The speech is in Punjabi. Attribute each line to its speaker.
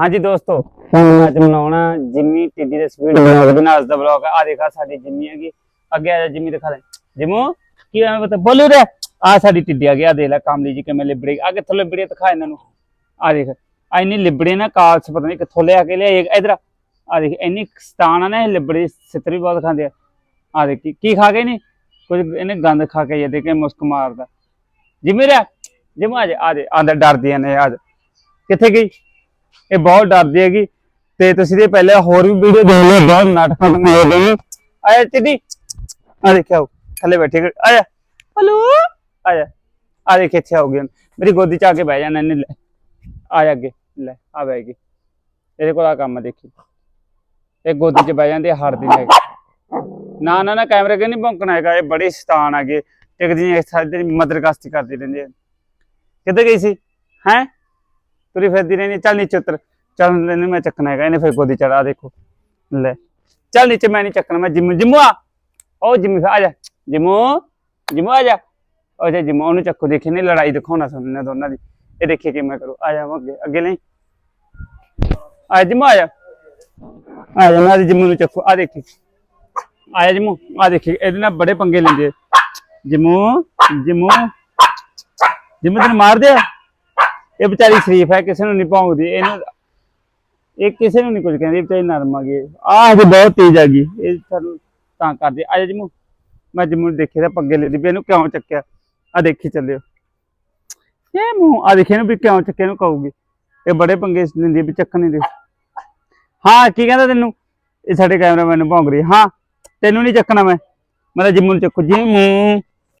Speaker 1: ਹਾਂਜੀ ਦੋਸਤੋ ਅੱਜ ਮਨਾਉਣਾ ਜਿੰਮੀ ਟਿੱਡੀ ਦੇ ਸਪੀਡ ਬਲੌਗ ਦੇ ਨਾਲ ਦਾ ਬਲੌਗ ਆ। ਦੇਖਾ ਸਾਡੀ ਜਿੰਮੀ ਹੈਗੀ। ਅੱਗੇ ਆ ਜਾ ਜਿੰਮੀ ਦਿਖਾ ਦੇ। ਜਿਮੂ ਕੀ ਆ ਬਤਾ ਬੋਲੂ ਰੇ ਆ ਸਾਡੀ ਟਿੱਡੀ ਆ ਗਿਆ ਦੇਖ ਲੈ ਕਾਮਲੀ ਜੀ ਕਿਵੇਂ ਲਿਬੜੀ। ਆ ਕਿੱਥੋਂ ਲਿਬੜੀ ਦਿਖਾ ਇਹਨਾਂ ਨੂੰ। ਆ ਦੇਖ ਆ ਇੰਨੀ ਲਿਬੜੀ ਨਾ ਕਾਲਸ ਪਤਾ ਨਹੀਂ ਕਿੱਥੋਂ ਲਿਆ ਕੇ ਲਿਆ ਇਧਰ ਆ। ਦੇਖ ਇੰਨੀ ਸਤਾਨ ਆ ਨਾ ਇਹ ਲਿਬੜੀ ਸਿੱਤਰ ਬਹੁਤ ਖਾਂਦੇ ਆ। ਆ ਦੇਖ ਕੀ- ਖਾ ਗਏ ਨੇ? ਕੁਝ ਇਹਨੇ ਗੰਦ ਖਾ ਕੇ ਇਹ ਦੇ ਕੇ ਮੁਸਕ ਮਾਰਦਾ। ਜਿਮੀ ਰੇ ਜਿਮੂ ਆ ਜਾ ਆ ਦੇ ਆਂਦਰ ਡਰਦੀਆਂ ਨੇ ਆ ਜਾ। ਕਿੱਥੇ ਗਈ? ਇਹ ਬਹੁਤ ਡਰਦੀ ਹੈਗੀ। ਤੇ ਤੁਸੀਂ ਦੇ ਪਹਿਲੇ ਹੋਰ ਵੀ ਵੀਡੀਓ ਦੇਖ ਲਿਓ ਬਹੁਤ ਨਾਟਕਾਂ ਗਏ ਨੇ। ਆਇਆ ਚਿੱਡੀ ਆ ਦੇਖਿਓ ਥੱਲੇ ਬੈਠੇ ਆ ਜਾ ਹਲੋ? ਆ ਜਾ ਆ ਦੇਖ ਇੱਥੇ ਗਿਆ ਮੇਰੀ ਗੋਦੀ ਚ ਆ ਕੇ ਬਹਿ ਜਾਣਾ ਇਹਨੇ ਲੈ। ਆ ਜਾ ਅੱਗੇ ਲੈ ਆ ਬਹਿ ਗਈ। ਇਹਦੇ ਕੋਲ ਆ ਕੰਮ ਦੇਖੀ। ਇਹ ਗੋਦੀ ਚ ਬਹਿ ਜਾਂਦੇ ਹੜਦੀ ਹੈਗੀ। ਨਾ ਨਾ ਨਾ ਕੈਮਰੇ ਕੇ ਨਹੀਂ ਭੌਂਕਣਾ ਹੈਗਾ। ਇਹ ਬੜੀ ਸ਼ੈਤਾਨ ਹੈਗੇ। ਟਿਕਦੀ ਨਹੀਂ ਸਾਰੀ ਦਿਨ ਮਦਰਗਸਤੀ ਕਰਦੀ ਰਹਿੰਦੀ ਹੈ। ਕਿੱਥੇ ਗਈ ਸੀ? ਹੈ? ਤੁਰੀ ਫਿਰਦੀ ਰਹਿੰਦੀ ਚੱਲ ਨੀਚੇ ਉਤਰ। ਚੱਲ ਇਹਨੂੰ ਮੈਂ ਚੱਕਣਾ ਹੈਗਾ, ਇਹਨੇ ਫਿਰ ਗੋਦੀ ਚੜਾ ਦੇਖੋ। ਲੈ। ਚੱਲ ਨੀਚੇ ਮੈਂ ਨਹੀਂ ਚੱਕਣਾ, ਮੈਂ ਜਿਮ, ਜਿਮੂ ਆ। ਉਹ ਜਿਮ, ਆ ਜਾ। ਜਿਮੂ ਜਿਮੂ ਆ ਜਾ। ਉਹ ਜੇ ਜਿਮੂ ਉਹਨੂੰ ਚੱਕੋ। ਦੇਖੀ ਨੇ ਲੜਾਈ ਦਿਖਾਉਣਾ ਸੁਣਨਾ ਦੋਨਾਂ ਦੀ। ਇਹ ਦੇਖੀਏ ਕਿ ਮੈਂ ਆ ਜਾ, ਅੱਗੇ ਅੱਗੇ ਨਹੀਂ। ਆ ਜਿਮੂ ਆ ਜਾ। ਆ ਜਾ, ਮੈਂ ਜਿਮੂ ਨੂੰ ਚੱਕੋ। ਆ ਦੇਖੀ। ਆ ਜਾ, ਜਿਮੂ। ਆ ਦੇਖੀ, ਇਹਦੇ ਨਾਲ ਬੜੇ ਪੰਗੇ ਲੈਂਦੇ ਆ। ਜਿਮੂ, ਜਿੰਮੂ। ਤੈਨੂੰ ਮਾਰ ਦਿਆ ਇਹ ਵਿਚਾਰੀ ਸ਼ਰੀਫ ਹੈ, ਕਿਸੇ ਨੂੰ ਨਹੀਂ ਭੌਂਕਦੀ ਇਹਨੂੰ ਇਹ ਕਿਸੇ ਨੂੰ ਨਹੀਂ ਕੁਝ ਕਹਿੰਦੀ ਵਿਚਾਰੀ ਨਰਮ ਆ ਗਈ। ਆਹ ਤੇ ਬਹੁਤ ਤੇਜ਼ ਆ ਗਈ। ਇਹ ਸਾਨੂੰ ਤਾਂ ਕਰਦੇ। ਆ ਜਮੂ। ਮੈਂ ਜਮੂ ਦੇਖੇ ਤਾਂ ਪੱਗੇ ਲੈਦੀ ਵੀ ਇਹਨੂੰ ਕਿਉਂ ਚੱਕਿਆ? ਆ ਦੇਖੀ ਚੱਲਿਓ। ਇਹ ਮੂੰਹ, ਆ ਦੇਖੇ ਨੂੰ ਵੀ ਕਿਉਂ ਚੱਕਿਆ ਨੂੰ ਕਹੂਗੀ। ਇਹ ਬੜੇ ਪੰਗੇ ਲੈਂਦੀ ਆ ਵੀ ਚੱਕ ਦੇ। ਹਾਂ, ਕੀ ਕਹਿੰਦਾ ਤੈਨੂੰ? ਇਹ ਸਾਡੇ ਕੈਮਰਾਮੈਨ ਨੂੰ ਭੌਂਕ ਰਹੀ ਹਾਂ, ਤੈਨੂੰ ਨਹੀਂ ਚੱਕਣਾ ਮੈਂ। ਮੈਂ ਤਾਂ ਜਿੰਮੂ ਨੂੰ ਚੱਕੂ। ਮੂੰਹ